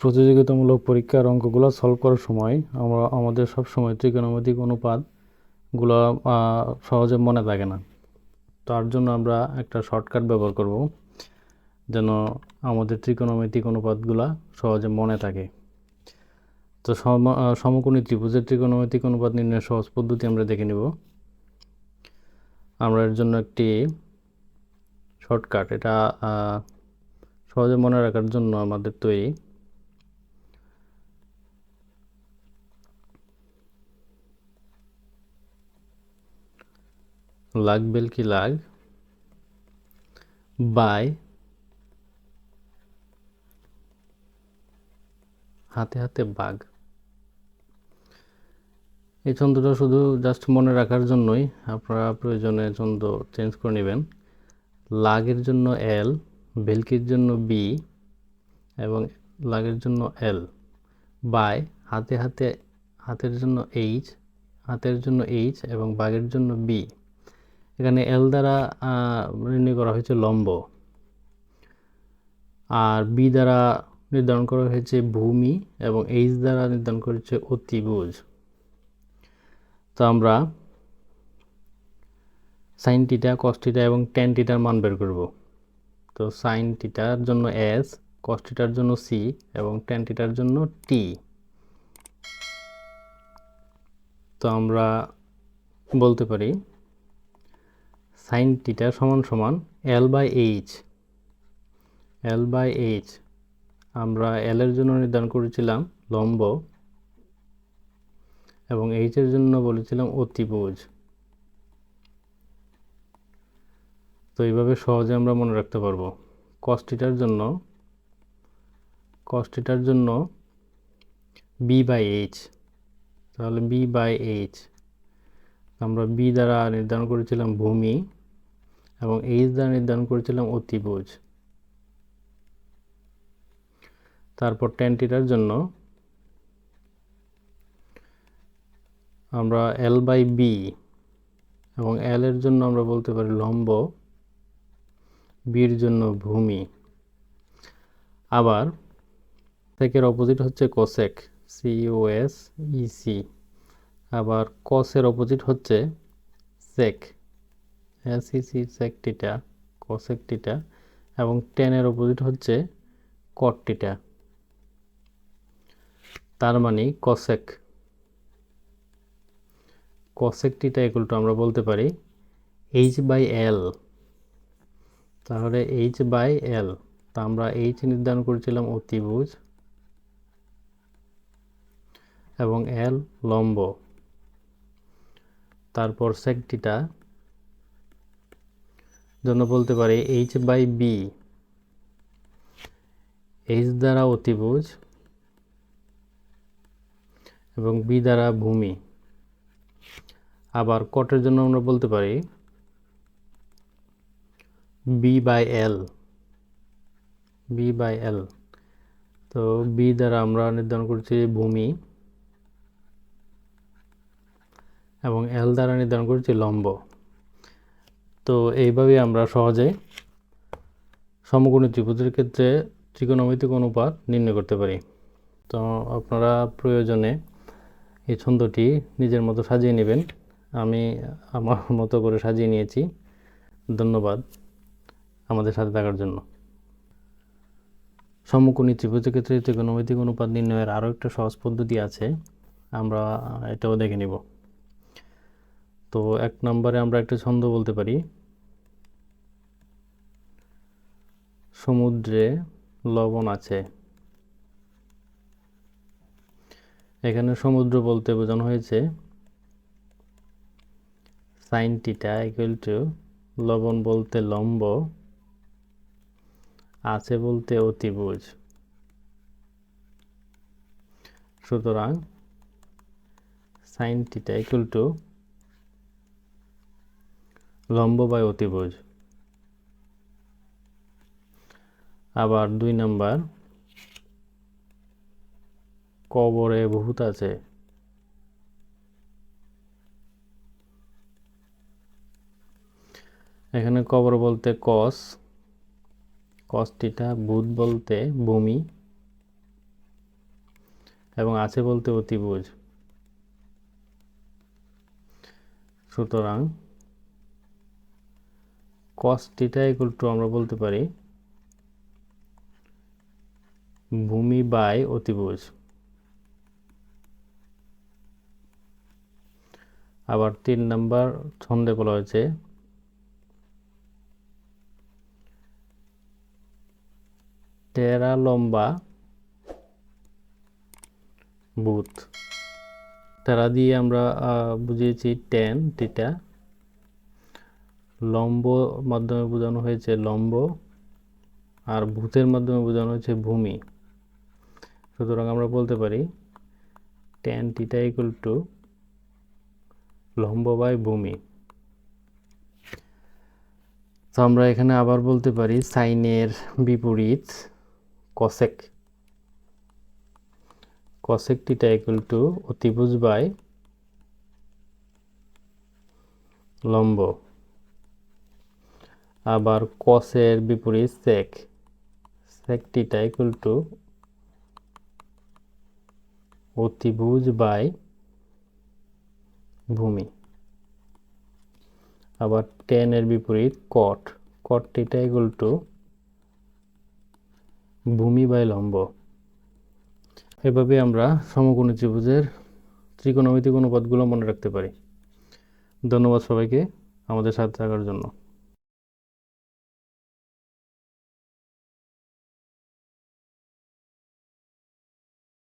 প্রতিযোগিতামূলক পরীক্ষার অঙ্কগুলো সলভ করার সময় আমরা, আমাদের সব সময় ত্রিকোণমিতিক অনুপাতগুলো সহজে মনে থাকে না। তার জন্য আমরা একটা শর্টকাট ব্যবহার করব, যেন আমাদের ত্রিকোণমিতিক অনুপাতগুলো সহজে মনে থাকে। তো সম সমকোণী ত্রিভুজের ত্রিকোণমিতিক অনুপাত নির্ণয়ের সহজ পদ্ধতি আমরা দেখে নিব। আমরা এর জন্য একটি শর্টকাট এটা সহজে মনে রাখার জন্য আমাদের তৈরি লাগ বেলকি লাগ? বাই। হাতে হাতে বাঘ। এই ছন্দটা শুধু জাস্ট মনে রাখার জন্যই আপনারা প্রয়োজনে ছন্দ চেঞ্জ করে নেবেন। লাগের জন্য এল ভেলকির জন্য বি এবং লাগের জন্য এল বাই, হাতে হাতে, হাতের জন্য এইচ হাতের জন্য এইচ এবং বাঘের জন্য বি এখানে এল দ্বারা নির্ণয় করা হয়েছে লম্ব। আর বি দ্বারা নির্ধারণ করা হয়েছে ভূমি এবং এইচ দ্বারা নির্ধারণ করা হয়েছে অতিভুজ। তো আমরা সাইন টিটা কস টিটা এবং টেন টিটার মান বের করব। তো সাইন টিটার জন্য এস কস টিটার জন্য সি এবং টেন টিটার জন্য টি তো আমরা বলতে পারি সাইন টিটা সমান সমান L by H L by H আমরা এল এর জন্য নির্ধারণ করেছিলাম লম্ব এবং এইচ এর জন্য বলেছিলাম অতিভুজ। তো এইভাবে সহজে আমরা মনে রাখতে পারব। কস্টিটার জন্য কস্টিটার জন্য বি বাই এইচ তাহলে বি বাই এইচ আমরা বি দ্বারা নির্ধারণ করেছিলাম ভূমি। এবং এইচ দ্বারা নির্ধারণ করেছিলাম অতিভুজ। তারপর টেন টিটার জন্য আমরা এল বাই বি এবং এল এর জন্য আমরা বলতে পারি লম্ব বির জন্য ভূমি। আবার সেকের অপোজিট হচ্ছে cosec C O S E C আবার কসের অপোজিট হচ্ছে সেক এসিসি সেক টিটা কোসেক টিটা এবং টেনের অপোজিট হচ্ছে কট টিটা তার মানে কসেক কসেক টিটা টু আমরা বলতে পারি এইচ বাই এল তাহলে এইচ বাই এল তা আমরা এইচ নির্ধারণ করেছিলাম অতিভুজ এবং এল লম্ব। তারপর সেক টিটা জন্য বলতে পারি এইচ বাই বি এইচ দ্বারা অতিভুজ এবং বি দ্বারা ভূমি। আবার কটের জন্য আমরা বলতে পারি B by L B by L তো বি দ্বারা আমরা নির্ধারণ করছি ভূমি এবং এল দ্বারা নির্ধারণ করছি লম্ব। তো এইভাবে আমরা সহজে সমকোণী ত্রিভুজের ক্ষেত্রে ত্রিকোণমিতিক অনুপাত নির্ণয় করতে পারি। তো আপনারা প্রয়োজনে এই ছন্দটি নিজের মতো সাজিয়ে নেবেন। আমি আমার মতো করে সাজিয়ে নিয়েছি। ধন্যবাদ আমাদের সাথে থাকার জন্য। সমকোণী ত্রিভুজের ক্ষেত্রে ত্রিকোণমিতিক অনুপাত নির্ণয়ের আরও একটা সহজ পদ্ধতি আছে। আমরা এটাও দেখে নিব। তো এক নম্বরে আমরা একটা ছন্দ বলতে পারি। সমুদ্রে লবণ আছে। এখানে সমুদ্র বলতে বোঝানো হয়েছে সাইন টিটা ইকুয়াল টু লবণ বলতে লম্ব, আছে বলতে অতিভুজ। সুতরাং সাইন টিটা ইকুয়াল টু লম্ব বাই অতিভুজ। আবার দুই নাম্বার, কবরে ভূত আছে। এখানে কবর বলতে কস কস টিটা ভূত বলতে ভূমি, এবং আছে বলতে অতিভুজ। সুতরাং cos থিটা ইকুয়াল টু আমরা বলতে পারি ভূমি বাই অতিভুজ। আবার তিন নাম্বার ছন্দে বলা হয়েছে, টেরা লম্বা বুথ। তারা দিয়ে আমরা বুঝিয়েছি টেন থিটা লম্ব মাধ্যমে বোঝানো হয়েছে লম্ব, আর ভূতের মাধ্যমে বোঝানো হয়েছে ভূমি। সুতরাং আমরা বলতে পারি টেন থিটা ইকুয়াল টু লম্ব বাই ভূমি। তো আমরা এখানে আবার বলতে পারি সাইনের বিপরীত cosec cosec theta equal to অতিভুজ বাই লম্ব। আবার কসের বিপরীত sec sec theta equal to অতিভুজ বাই ভূমি। আবার টেনের বিপরীত cot cot theta equal to ভূমি বাই লম্ব। এভাবে আমরা সমকোণী ত্রিভুজের ত্রিকোণমিতিক অনুপাতগুলো মনে রাখতে পারি। ধন্যবাদ সবাইকে আমাদের সাথে থাকার জন্য।